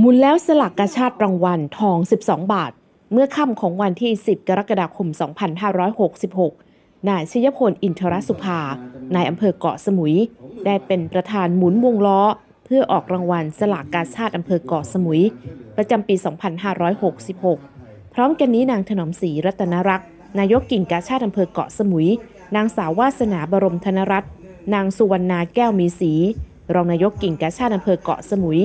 หมุนแล้วสลักกาชาติรางวัลทอง 12 บาท เมื่อค่ำของวันที่ 10 กรกฎาคม 2566 นายชยพลอินทรสุภานายอำเภอเกาะสมุย ได้เป็นประธานหมุนวงล้อ เพื่อออกรางวัลสลากกาชาติอำเภอเกาะสมุย ประจำปี 2566 พร้อมกันนี้นางถนอมศรีรัตนรักษ์นายกกิ่งกาชาติอำเภอเกาะสมุย นางสาววาสนาบรมธนรัตน์นางสุวรรณาแก้วมีศรีรองนายกกิ่งกาชาติอำเภอเกาะสมุย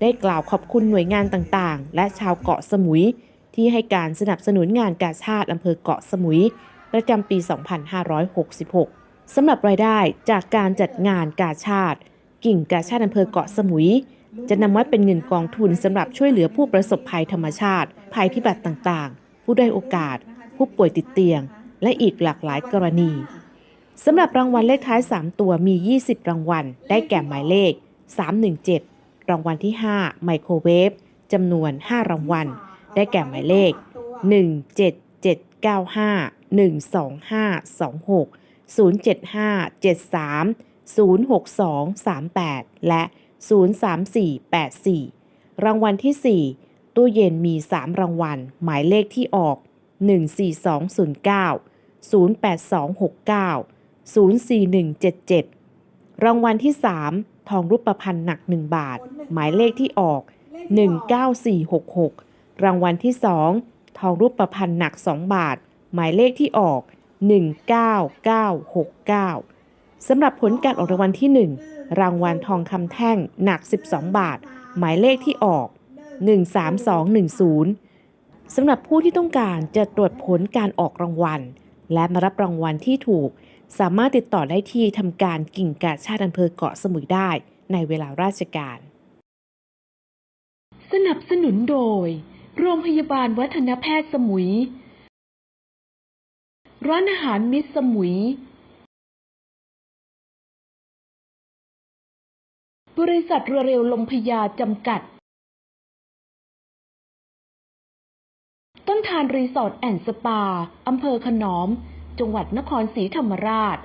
ได้กล่าวขอบคุณหน่วยงานต่างๆ และชาวเกาะสมุย ที่ให้การสนับสนุนงานกาชาติอำเภอเกาะสมุย ประจำปี 2566 สำหรับรายได้จากการจัดงานกาชาติ กิ่งกาชาติอำเภอเกาะสมุย จะนำไว้เป็นเงินกองทุนสำหรับช่วยเหลือผู้ประสบภัยธรรมชาติ ภัยพิบัติต่างๆ ผู้ได้อยโอกาส ผู้ป่วยติดเตียง และอีกหลากหลายกรณีสำหรับรางวัลเลขท้าย 3 ตัวมี 20 รางวัล ได้แก่หมายเลข 317 รางวัลที่ 5 ไมโครเวฟจำนวน 5 รางวัล ได้แก่หมายเลข 17795 12526 07573 06238 และ 03484 รางวัลที่ 4 ตู้เย็นมี 3 รางวัล หมายเลขที่ออก 14209 04177 รางวัลที่ 3 ทองรูปพรรณหนัก 1 บาท หมายเลขที่ออก 19466 รางวัลที่ 2 ทองรูปพรรณหนัก 2 บาท หมายเลขที่ออก 19969 สำหรับผลการออกรางวัลที่ 1 รางวัลทองคำแท่งหนัก 12 บาท หมายเลขที่ออก 13210 สำหรับผู้ที่ต้องการจะตรวจผลการออกรางวัล และมารับรางวัลที่ถูก สามารถติดต่อได้ที่ทำการกิ่งกาชาติอำเภอเกาะสมุยได้ในเวลาราชการ สนับสนุนโดย โรงพยาบาลวัฒนแพทย์สมุย ร้านอาหารมิตรสมุย บริษัทเรือเร็วลมพยาจำกัด ต้นทานรีสอร์ทแอนด์สปา อำเภอขนอม จังหวัดนครศรีธรรมราช